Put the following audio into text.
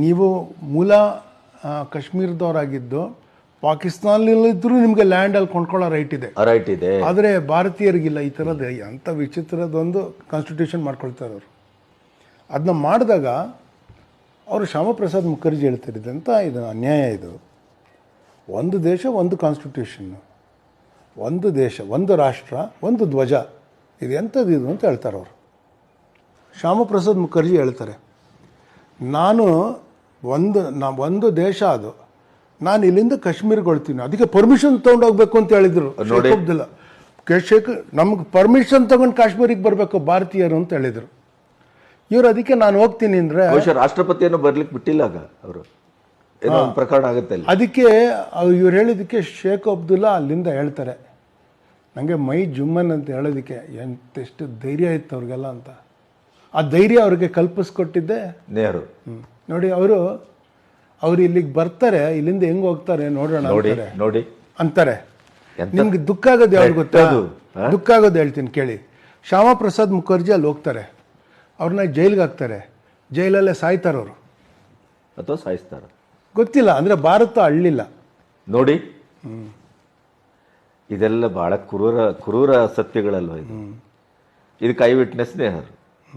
ನೀವು ಮೂಲ ಕಾಶ್ಮೀರದವರಾಗಿದ್ದು ಪಾಕಿಸ್ತಾನದಲ್ಲಿದ್ದರೂ ನಿಮಗೆ ಲ್ಯಾಂಡಲ್ಲಿ ಕೊಂಡ್ಕೊಳ್ಳೋ ರೈಟ್ ಇದೆ. ರೈಟ್ ಇದೆ. ಆದರೆ ಭಾರತೀಯರಿಗಿಲ್ಲ ಈ ಥರದ ಅಂಥ ವಿಚಿತ್ರದೊಂದು ಕಾನ್ಸ್ಟಿಟ್ಯೂಷನ್ ಮಾಡ್ಕೊಳ್ತಾರೆ ಅವರು. ಅದನ್ನ ಮಾಡಿದಾಗ ಅವರು ಶ್ಯಾಮಪ್ರಸಾದ್ ಮುಖರ್ಜಿ ಹೇಳ್ತಿರೋದಂತ ಇದು ಅನ್ಯಾಯ ಇದು? ಒಂದು ದೇಶ ಒಂದು ಕಾನ್ಸ್ಟಿಟ್ಯೂಷನ್ ಒಂದು ದೇಶ ಒಂದು ರಾಷ್ಟ್ರ ಒಂದು ಧ್ವಜ. ಇದು ಎಂಥದ್ದು ಇದು ಅಂತ ಹೇಳ್ತಾರೆ ಅವರು. ಶ್ಯಾಮಪ್ರಸಾದ್ ಮುಖರ್ಜಿ ಹೇಳ್ತಾರೆ ನಾನು ಒಂದು ನಾ ಒಂದು ದೇಶ ಅದು. ನಾನು ಇಲ್ಲಿಂದ ಕಾಶ್ಮೀರ್ಗೊಳ್ತೀನಿ. ಅದಕ್ಕೆ ಪರ್ಮಿಷನ್ ತೊಗೊಂಡೋಗ್ಬೇಕು ಅಂತ ಹೇಳಿದ್ರು. ಶೇಖ್ ಅಬ್ದುಲ್ಲಾ. ಕೆ ಶೇಖ್ ನಮ್ಗೆ ಪರ್ಮಿಷನ್ ತಗೊಂಡು ಕಾಶ್ಮೀರಿಗೆ ಬರಬೇಕು ಭಾರತೀಯರು ಅಂತ ಹೇಳಿದರು. ಇವ್ರು ಅದಕ್ಕೆ ನಾನು ಹೋಗ್ತೀನಿ ಅಂದರೆ ರಾಷ್ಟ್ರಪತಿಯನ್ನು ಬರ್ಲಿಕ್ಕೆ ಬಿಟ್ಟಿಲ್ಲ ಆಗ ಅವರು. ಪ್ರಕರಣ ಆಗುತ್ತೆ ಅದಕ್ಕೆ ಇವ್ರು ಹೇಳಿದ್ದಕ್ಕೆ ಶೇಖ್ ಅಬ್ದುಲ್ಲಾ ಅಲ್ಲಿಂದ ಹೇಳ್ತಾರೆ. ನನಗೆ ಮೈ ಜುಮ್ಮನ್ ಅಂತ ಹೇಳೋದಕ್ಕೆ ಎಂತೆಷ್ಟು ಧೈರ್ಯ ಇತ್ತು ಅವ್ರಿಗೆಲ್ಲ ಅಂತ. ಆ ಧೈರ್ಯ ಅವ್ರಿಗೆ ಕಲ್ಪಿಸ್ಕೊಟ್ಟಿದ್ದೆ. ನೆಹರು. ಹ್ಮ್. ನೋಡಿ ಅವರು ಅವ್ರು ಇಲ್ಲಿಗೆ ಬರ್ತಾರೆ ಇಲ್ಲಿಂದ ಹೆಂಗ್ ಹೋಗ್ತಾರೆ ನೋಡೋಣ ನೋಡಿ ಅಂತಾರೆ. ನೋಡಿ. ಅಂತಾರೆ. ಎಂತ? ನಿಮ್ಗೆ ದುಃಖ ಆಗೋದು ಯಾವ್ದು ಗೊತ್ತಾ? ದುಃಖ ಆಗೋದು ಹೇಳ್ತೀನಿ ಕೇಳಿ. ಶ್ಯಾಮ ಪ್ರಸಾದ್ ಮುಖರ್ಜಿ ಅಲ್ಲಿ ಹೋಗ್ತಾರೆ. ಅವ್ರನ್ನ ಜೈಲ್ಗೆ ಹಾಕ್ತಾರೆ. ಜೈಲಲ್ಲೇ ಸಾಯ್ತಾರೆ ಅವರು. ಅಥವಾ ಸಾಯಿಸ್ತಾರೆ. ಗೊತ್ತಿಲ್ಲ ಅಂದ್ರೆ ಭಾರತ ಅಳ್ಳಿಲ್ಲ. ನೋಡಿ. ಇದೆಲ್ಲ ಬಹಳ ಕ್ರೂರ ಕ್ರೂರ ಸತ್ಯಗಳಲ್ವ ಇದು? ಇದಕ್ಕೆ ಐ ವಿಟ್ನೆಸ್ ನೆಹರು